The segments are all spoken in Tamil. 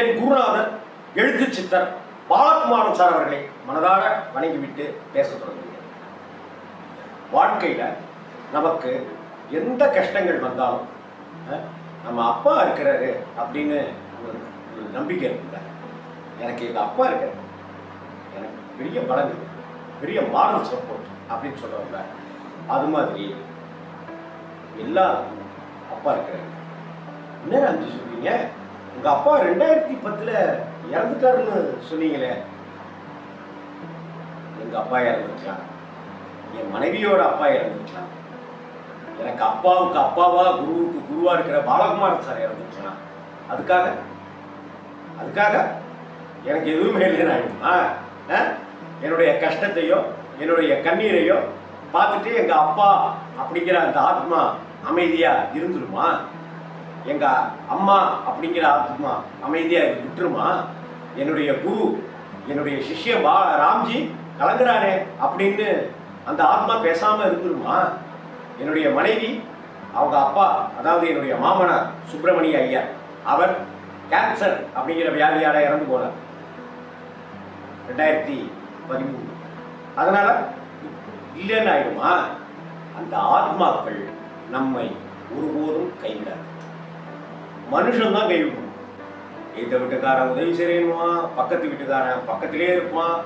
என் குருநாதர் எழுத்து சித்தர் பாலகுமாரன் சார் அவர்களை மனதார வணங்கிவிட்டு பேச தொடங்குகிறேன். வாழ்க்கையில் நமக்கு எந்த கஷ்டங்கள் வந்தாலும் நம்ம அப்பா இருக்கிறாரு அப்படின்னு ஒரு ஒரு நம்பிக்கை இருக்குல்ல? எனக்கு எங்கள் அப்பா இருக்காரு. எனக்கு பெரிய பலன் பெரிய மாரல் சப்போர்ட் அப்படின்னு சொல்கிறவங்க அது மாதிரி எல்லாருக்கும் அப்பா இருக்கிறாரு. என்ன அஞ்சு சொல்றீங்க? உங்க அப்பா ரெண்டாயிரத்தி பத்துல இறந்துட்டாருன்னு சொன்னீங்களே. எங்க அப்பா இறந்துருக்கலாம் என் மனைவியோட அப்பா இறந்துருக்கலாம் எனக்கு அப்பாவுக்கு அப்பாவா குருவுக்கு குருவா இருக்கிற பாலகுமாரன் சார் இறந்துருக்கலாம் அதுக்காக? அதுக்காக? எனக்கு எதுவுமே இல்லைன்னு ஆயிடுமா? ஆ? என்னுடைய கஷ்டத்தையோ என்னுடைய கண்ணீரையோ பார்த்துட்டு எங்க அப்பா அப்படிங்கிற அந்த ஆத்மா அமைதியா இருந்துருமா? எங்க அம்மா அப்படிங்கிற ஆத்மா அமைதியா விட்டுருமா? என்னுடைய குரு என்னுடைய சிஷ்ய பா ராம்ஜி கலங்குறானே அப்படின்னு அந்த ஆத்மா பேசாம இருந்துருமா? என்னுடைய மனைவி அவங்க அப்பா அதாவது என்னுடைய மாமனார் சுப்பிரமணிய ஐயா அவர் கேன்சர் அப்படிங்கிற வியாதியால இறந்து போனார். ரெண்டாயிரத்தி பதிமூணு. அதனால இல்லைன்னு ஆயிடுமா அந்த ஆத்மாக்கள் நம்மை ஒருபோதும் கைவிடாது. மனுஷன் தான் கைவிடணும் இந்த வீட்டுக்காரன் உதவி செய்யணுவான் பக்கத்து வீட்டுக்காரன் பக்கத்திலே இருப்பான்.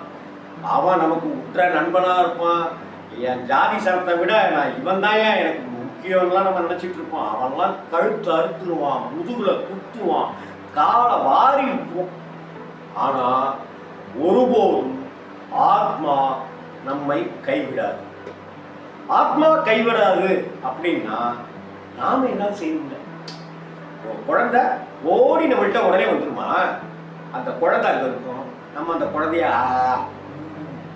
அவன் நமக்கு உற்ற நண்பனாக இருப்பான். என் ஜாதி சனத்தை விட நான் இவன் தான் எனக்கு முக்கியம்லாம் நம்ம நினச்சிட்டு இருப்போம். அவன்லாம் கழுத்து அறுத்துருவான் முதுகில் குத்துவான் காலை வாரி இருப்போம் ஆனால் ஒருபோதும் ஆத்மா நம்மை கைவிடாது. ஆத்மா கைவிடாது அப்படின்னா நாம என்ன செய்யணும் குழந்தை ஓடி நம்மள்கிட்ட உடனே வந்துருமா? அந்த குழந்தை அங்கே இருக்கும். நம்ம அந்த குழந்தைய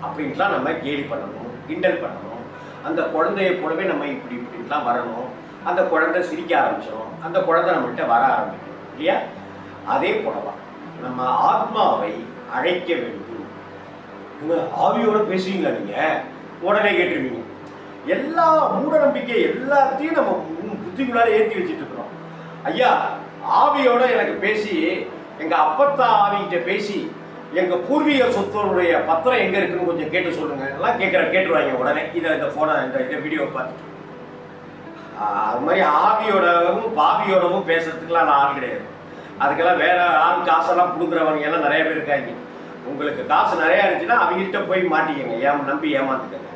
அப்படின்ட்டுலாம் நம்ம கேலி பண்ணணும் கிண்டல் பண்ணணும். அந்த குழந்தைய போலவே நம்ம இப்படி இப்படின்லாம் வரணும். அந்த குழந்தை சிரிக்க ஆரம்பிச்சிடும் அந்த குழந்தை நம்மள்கிட்ட வர ஆரம்பிக்கும். இல்லையா? அதே போலவா நம்ம ஆத்மாவை அழைக்க வேண்டும். உங்க ஆவியோட பேசுவீங்களா நீங்க? உடனே கேட்டுருவீங்க எல்லா மூட நம்பிக்கை எல்லாத்தையும் நம்ம புத்திக்குள்ளார ஏற்றி வச்சுட்டு இருக்கிறோம். ஐயா ஆவியோட எனக்கு பேசி எங்க அப்பத்தா ஆவிகிட்ட பேசி எங்க பூர்வீக சொத்தோருடைய பத்திரம் எங்க இருக்குன்னு கொஞ்சம் கேட்டு சொல்லுங்க. எல்லாம் கேட்குற கேட்டுருவாங்க உடனே. இதை இந்த போனை இந்த இந்த வீடியோ பார்த்துட்டு அது மாதிரி ஆவியோடவும் பாவியோடவும் பேசுறதுக்குலாம் நான் ஆள் கிடையாது. அதுக்கெல்லாம் வேற ஆள் காசெல்லாம் கொடுக்குறவங்க எல்லாம் நிறைய பேர் இருக்காங்க. உங்களுக்கு காசு நிறையா இருந்துச்சுன்னா அவங்ககிட்ட போய் மாட்டிக்கங்க. ஏன் நம்பி ஏமாத்துக்கங்க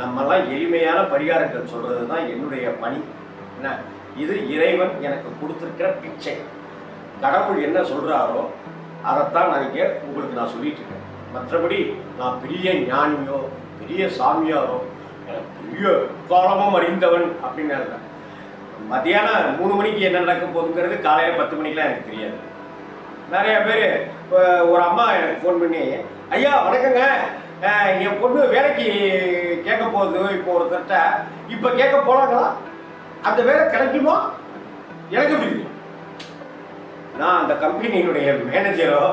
நம்மெல்லாம் எளிமையான பரிகாரங்கள் சொல்றது தான் என்னுடைய பணி. என்ன? இது இறைவன் எனக்கு கொடுத்துருக்கிற பிச்சை. கடவுள் என்ன சொல்கிறாரோ அதைத்தான் நான் இங்கே உங்களுக்கு நான் சொல்லிட்டு இருக்கேன். மற்றபடி நான் பெரிய ஞானியோ பெரிய சாமியாரோ எனக்கு பெரிய காலமும் அறிந்தவன் அப்படின்னு இல்லை. மத்தியானம் மூணு மணிக்கு என்ன நடக்க போகுதுங்கிறது காலையில் பத்து மணிக்கெலாம் எனக்கு தெரியாது. நிறைய பேர் ஒரு அம்மா எனக்கு ஃபோன் பண்ணி ஐயா வணக்கங்க. என் பொண்ணு வேலைக்கு கேட்க போகுது. இப்போ ஒருத்தர்கிட்ட இப்போ கேட்க போகிறாங்களா அந்த வேலை கிடைக்குமோ? எனக்கு பிடிக்கும் நான் அந்த கம்பெனியினுடைய மேனேஜரோ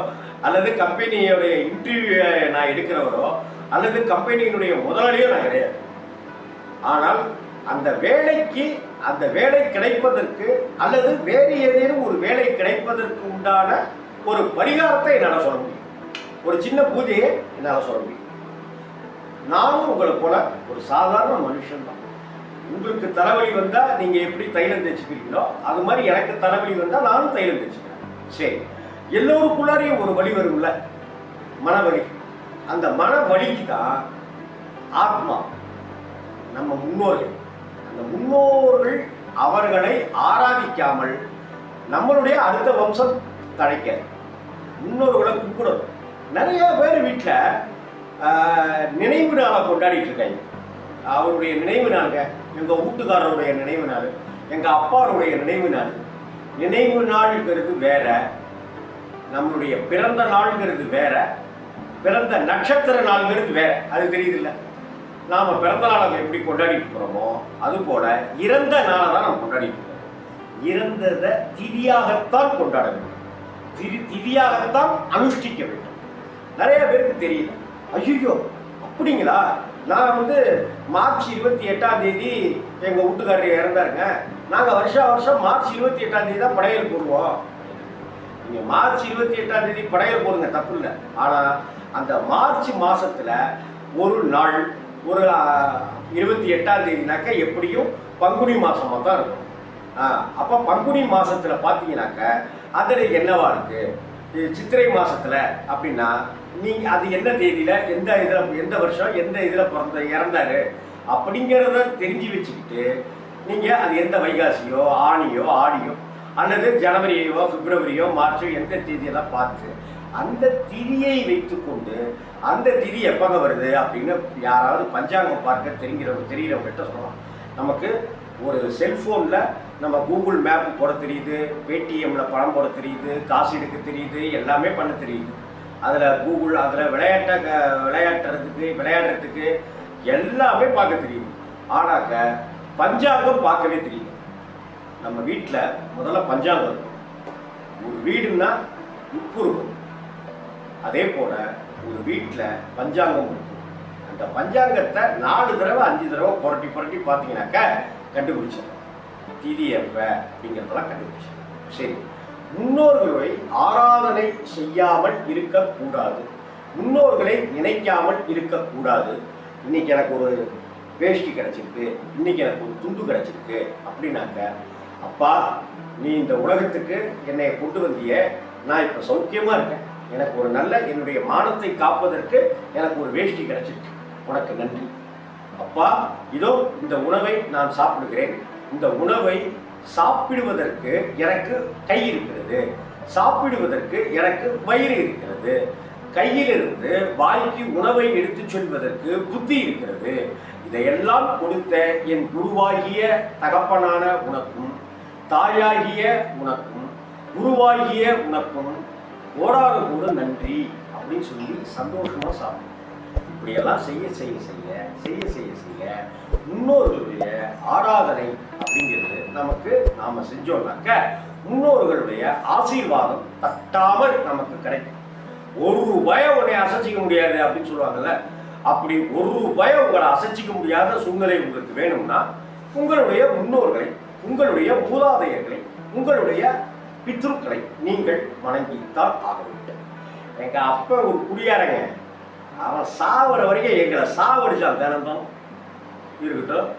அல்லது கம்பெனியோடைய இன்டர்வியூ நான் எடுக்கிறவரோ அல்லது கம்பெனியினுடைய முதலாளியோ நான் கிடையாது. ஆனால் அந்த வேலைக்கு அந்த வேலை கிடைப்பதற்கு அல்லது வேறு ஏதேனும் ஒரு வேலை கிடைப்பதற்கு உண்டான ஒரு பரிகாரத்தை என்னால் சொல்ல முடியும். ஒரு சின்ன பூஜையை என்னால் சொல்ல முடியும். நானும் உங்களை போல ஒரு சாதாரண மனுஷன் தான் உங்களுக்கு தலைவலி வந்தால் நீங்கள் எப்படி தைலம் தேய்ச்சிக்கிறீங்களோ அது மாதிரி எனக்கு தலைவலி வந்தால் நானும் தைலம் தேய்ச்சிக்கிறேன். சரி. எல்லோருக்குள்ளாரையும் ஒரு வழி வரும்ல? மனவழி அந்த மனவலிக்கு தான் ஆத்மா நம்ம முன்னோர்கள். அந்த முன்னோர்கள் அவர்களை ஆராதிக்காமல் நம்மளுடைய அடுத்த வம்சம் தழைக்காது. முன்னோர்களை கும்பிடணும். நிறைய பேர் வீட்டில் நினைவு நாளை கொண்டாடிட்டு இருக்காங்க. அவருடைய நினைவு நாளுங்க. எங்கள் வீட்டுக்காரருடைய நினைவு நாள் எங்கள் அப்பாருடைய நினைவு நாள். நினைவு நாளுங்கிறது வேற நம்மளுடைய பிறந்த நாளுங்கிறது வேற பிறந்த நட்சத்திர நாளுங்கிறது வேற. அது தெரியுதுல்ல? நாம் பிறந்த நாளை எப்படி கொண்டாடிட்டு போகிறோமோ அது போல இறந்த நாளை தான் நம்ம கொண்டாடிட்டு போகிறோம் இறந்ததை திதியாகத்தான் கொண்டாட வேண்டும். திதி திதியாகத்தான் அனுஷ்டிக்க வேண்டும். நிறைய பேருக்கு தெரியல. ஐயோ அப்படிங்களா? நான் வந்து மார்ச் இருபத்தி எட்டாம் தேதி எங்கள் வீட்டுக்காரர் இறந்தாருங்க. நாங்கள் வருஷா வருஷம் மார்ச் இருபத்தி எட்டாம் தேதி தான் படையல் போடுவோம். நீங்கள் மார்ச் இருபத்தி எட்டாம் தேதி படையல் போடுங்க தப்பு இல்லை. ஆனால் அந்த மார்ச் மாதத்தில் ஒரு நாள் ஒரு இருபத்தி எட்டாம் தேதினாக்க எப்படியும் பங்குனி மாதமாக தான் இருக்கும். அப்போ பங்குனி மாதத்தில் பார்த்தீங்கன்னாக்க அதில் என்னவா இருக்குது சித்திரை மாதத்தில் அப்படின்னா நீங்க அது என்ன தேதியில எந்த இதுல எந்த வருஷம் எந்த இதுல பிறந்த இறந்தாரு அப்படிங்கிறத தெரிஞ்சு வச்சுக்கிட்டு நீங்க அது எந்த வைகாசியோ ஆணியோ ஆடியோ அல்லது ஜனவரியோ பிப்ரவரியோ மார்ச்சோ எந்த தேதியெல்லாம் பார்த்து அந்த திதியை வைத்துக்கொண்டு அந்த திதி எப்பங்க வருது அப்படின்னு யாராவது பஞ்சாங்கம் பார்க்க தெரிகிறவங்க தெரிகிறவங்ககிட்ட சொல்லலாம். நமக்கு ஒரு செல்ஃபோனில் நம்ம கூகுள் மேப் போட தெரியுது பேடிஎம்ல பணம் போட தெரியுது காசு எடுக்க தெரியுது எல்லாமே பண்ண தெரியுது. அதில் கூகுள் அதில் விளையாட்ட க- விளையாட்டுறதுக்கு விளையாடுறதுக்கு எல்லாமே பார்க்க தெரியும். ஆனாக்க பஞ்சாங்கம் பார்க்கவே தெரியும். நம்ம வீட்டில் முதல்ல பஞ்சாங்கம் இருக்கும். ஒரு வீடுன்னா உப்பு இருக்கும் அதே போல் ஒரு வீட்டில் பஞ்சாங்கம் இருக்கும். அந்த பஞ்சாங்கத்தை நாலு தடவை அஞ்சு தடவை புரட்டி புரட்டி பார்த்தீங்கன்னாக்க கண்டுபிடிச்சிடலாம். திதி எப்ப அப்படிங்கிறதெல்லாம் கண்டுபிடிச்சிடலாம். சரி. முன்னோர்களை ஆராதனை செய்யாமல் இருக்கக்கூடாது. முன்னோர்களை நினைக்காமல் இருக்கக்கூடாது. இன்னைக்கு எனக்கு ஒரு வேஷ்டி கிடைச்சிருக்கு இன்னைக்கு எனக்கு ஒரு துண்டு கிடைச்சிருக்கு அப்படின்னாக்க அப்பா நீ இந்த உலகத்துக்கு என்னை கொண்டு வந்திய நான் இப்போ சௌக்கியமாக இருக்கேன். எனக்கு ஒரு நல்ல என்னுடைய மானத்தை காப்பதற்கு எனக்கு ஒரு வேஷ்டி கிடைச்சிருக்கு. உனக்கு நன்றி. அப்பா இதோ இந்த உணவை நான் சாப்பிடுகிறேன். இந்த உணவை சாப்பிடுவதற்கு எனக்கு கை இருக்கிறது. சாப்பிடுவதற்கு எனக்கு வயிறு இருக்கிறது. கையிலிருந்து வாய்க்கு உணவை எடுத்துச் செல்வதற்கு புத்தி இருக்கிறது. இதையெல்லாம் கொடுத்த என் குருவாகிய தகப்பனான உனக்கும் தாயாகிய உனக்கும் குருவாகிய உனக்கும் ஓடாத கூட நன்றி அப்படின்னு சொல்லி சந்தோஷமா சாப்பிடும் இப்படியெல்லாம் செய்ய செய்ய செய்ய செய்ய செய்ய செய்ய முன்னோர்களுடைய ஆராதனை அப்படிங்கிறது நமக்கு நாம செஞ்சோம்னாக்க முன்னோர்களுடைய ஆசீர்வாதம் தட்டாமல் நமக்கு கிடைக்கும். ஒரு ரூபாய உன்னை அசைச்சிக்க முடியாது அப்படின்னு சொல்லுவாங்கல்ல. அப்படி ஒரு ரூபாய உங்களை அசைச்சிக்க முடியாத சூழ்நிலை உங்களுக்கு வேணும்னா உங்களுடைய முன்னோர்களை உங்களுடைய மூதாதையர்களை உங்களுடைய பித்ருக்களை நீங்கள் வணங்கித்தான் ஆக வேண்டும். எங்க அப்பா ஒரு குடியாரங்க. அவன் சாவுற வரைக்கும் எங்களை சாவடிச்சான் தினமும் இருக்கட்டும்.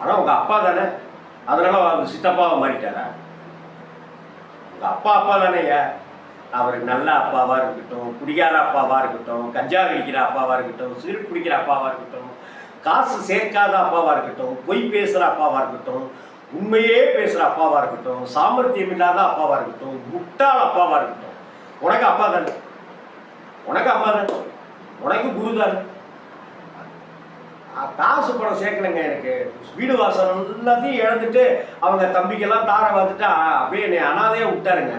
ஆனால் உங்கள் அப்பா தானே? அதனால அவர் சித்தப்பாவை மாறிட்டாரா? உங்கள் அப்பா அப்பா தானேயா அவர் நல்ல அப்பாவாக இருக்கட்டும் குடிகார அப்பாவாக இருக்கட்டும் கஞ்சா அடிக்கிற அப்பாவாக இருக்கட்டும் சிறு குடிக்கிற அப்பாவாக இருக்கட்டும் காசு சேர்க்காத அப்பாவாக இருக்கட்டும் பொய் பேசுகிற அப்பாவாக இருக்கட்டும் உண்மையே பேசுகிற அப்பாவாக இருக்கட்டும் சாமர்த்தியம் இல்லாத அப்பாவாக இருக்கட்டும் முட்டாள் அப்பாவாக இருக்கட்டும். உனக்கு அப்பா தானே? உனக்கு அப்பா தானே? உனக்கு குருதான். காசு பணம் சேர்க்கணுங்க எனக்கு. வீடு வாசல் எல்லாத்தையும் இழந்துட்டு அவங்க தம்பிக்கெல்லாம் தார வந்துட்டு அப்படியே என்னை அனாதையாக விட்டாருங்க.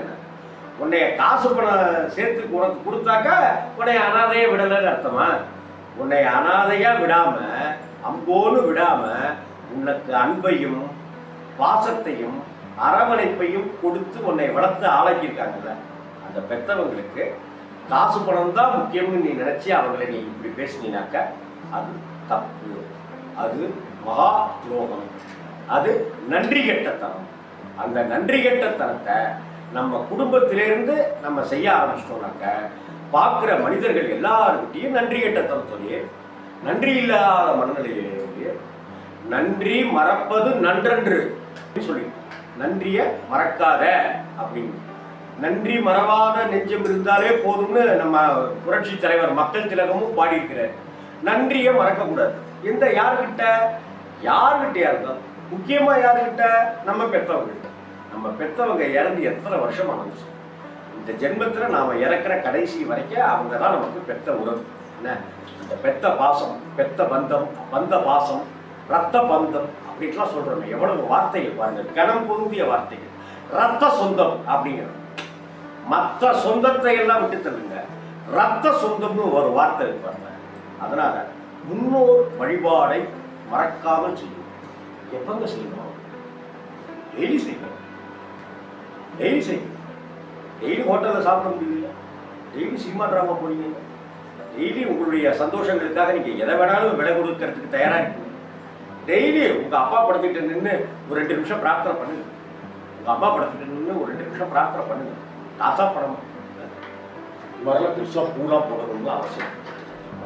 உன்னைய காசு பணம் சேர்த்து உனக்கு கொடுத்தாக்கா உன்னை அனாதையாக விடலைன்னு அர்த்தமா? உன்னை அனாதையா விடாம அம்போன்னு விடாம உனக்கு அன்பையும் பாசத்தையும் அரவணைப்பையும் கொடுத்து உன்னை வளர்த்து ஆளாக்கியிருக்காங்கல்ல. அந்த பெத்தவங்களுக்கு காசு பணம் தான் முக்கியம்னு நீ நினச்சி அவங்களை நீ இப்படி பேசினீனாக்க அது தப்பு. அது மகா துரோகம். அது நன்றி கெட்டத்தனம். அந்த நன்றி கெட்டத்தனத்தை நம்ம குடும்பத்திலேருந்து நம்ம செய்ய ஆரம்பிச்சிட்டோம்னாக்க பார்க்குற மனிதர்கள் எல்லாருக்கிட்டையும் நன்றி கெட்டத்தனத்தோடையே நன்றி இல்லாத மனநிலையிலேயே நன்றி மறப்பது நன்றன்று சொல்லி நன்றிய மறக்காத அப்படின்னு நன்றி மறவாத நெஞ்சம் இருந்தாலே போதும்னு நம்ம புரட்சி தலைவர் மக்கள் திலகமும் பாடியிருக்கிறார். நன்றியை மறக்கக்கூடாது. எந்த யாருக்கிட்ட யாருக்கிட்டயா இருக்கும் முக்கியமாக யாருக்கிட்ட நம்ம பெற்றவங்கள்ட்ட நம்ம பெற்றவங்க இறந்து எத்தனை வருஷம் ஆனது இந்த ஜென்மத்தில் நாம் இறக்குற கடைசி வரைக்கும் அவங்க தான் நமக்கு பெத்த உறவு. என்ன? இந்த பெத்த பாசம் பெத்த பந்தம் பந்த பாசம் ரத்த பந்தம் அப்படின்லாம் சொல்கிறோம் எவ்வளவு வார்த்தைகள் பாருங்கள் கணம் பொருந்திய வார்த்தைகள். ரத்த சொந்தம் அப்படிங்கிறது மற்ற சொந்தத்தை எல்லாம் விட்டு தள்ளுங்க. ரத்த சொந்தம்னு ஒரு வார்த்தை இருப்பாங்க அதனால முன்னோர் வழிபாடை மறக்காமல் செய்யும் எப்பங்க செய்யணும்? டெய்லி செய்யணும். டெய்லி செய்யணும். டெய்லி ஹோட்டலில் சாப்பிட முடியல. டெய்லி சினிமா ட்ராமா போறீங்க. டெய்லி உங்களுடைய சந்தோஷங்களுக்காக நீங்கள் எதை வேணாலும் விலை கொடுக்கறதுக்கு தயாராக இருக்கீங்க. டெய்லி உங்கள் அப்பா படத்துக்கிட்ட நின்று ஒரு ரெண்டு நிமிஷம் பிரார்த்தனை பண்ணுங்க. உங்கள் அப்பா படத்துக்கிட்ட நின்று ஒரு ரெண்டு நிமிஷம் பிரார்த்தனை பண்ணுங்க. காசா படம் இவரெல்லாம் பெருசாக பூலாம் போடணும்னு அவசியம்.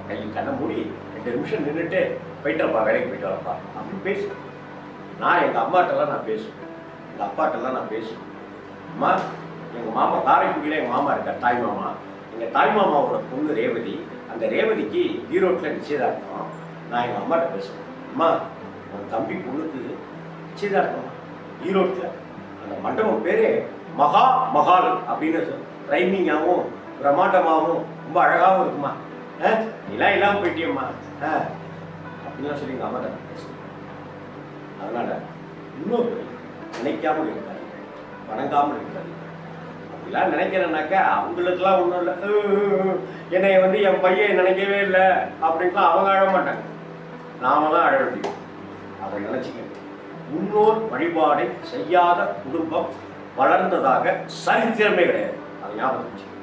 கையில் கை கண்ணை மூடி ரெண்டு நிமிஷம் நின்றுட்டு போயிட்டுறப்பா வேலைக்கு போயிட்டு வரப்பா அப்படின்னு பேசுவேன் நான் எங்கள் அம்மாட்டெல்லாம் நான் பேசுவேன் எங்கள் அப்பாட்டெல்லாம் நான் பேசுவேன் அம்மா எங்கள் மாமா காரைக்குடியில் எங்கள் மாமா இருக்கார் தாய் மாமா. எங்கள் தாய் மாமாவோட பொண்ணு ரேவதி. அந்த ரேவதிக்கு ஈரோட்டில் நிச்சயதார்த்தம். நான் எங்கள் அம்மாட்ட பேசுவேன் அம்மா உன் தம்பி பொண்ணுக்கு நிச்சயதார்த்தம். ஈரோட்டில். அந்த மண்டபம் பேரே மகா மகால் அப்படின்னு ரைமிங்காகவும் பிரம்மாண்டமாகவும் ரொம்ப அழகாகவும் இருக்குமா? ஆ? இல்லாமல் போயிட்டியம்மா. ஆ. அப்படின்லாம் சொல்லி எங்கள் அம்மா தான் பேசுவேன் அதனால் இன்னொரு நினைக்காமல் இருக்காது வணங்காமல் இருக்காது அப்படிலாம் நினைக்கிறேன்னாக்கா அவங்களுக்கெல்லாம் ஒன்றும் இல்லை. என்னை வந்து என் பையன் நினைக்கவே இல்லை. அப்படின்லாம் அவங்க அழ மாட்டாங்க. நாம தான் அழ முடியும் அதை நினச்சிக்க முன்னோர் வழிபாடை செய்யாத குடும்பம் வளர்ந்ததாக சரித்திரமே கிடையாது. அதை ஞாபகம் வச்சுக்கோங்க.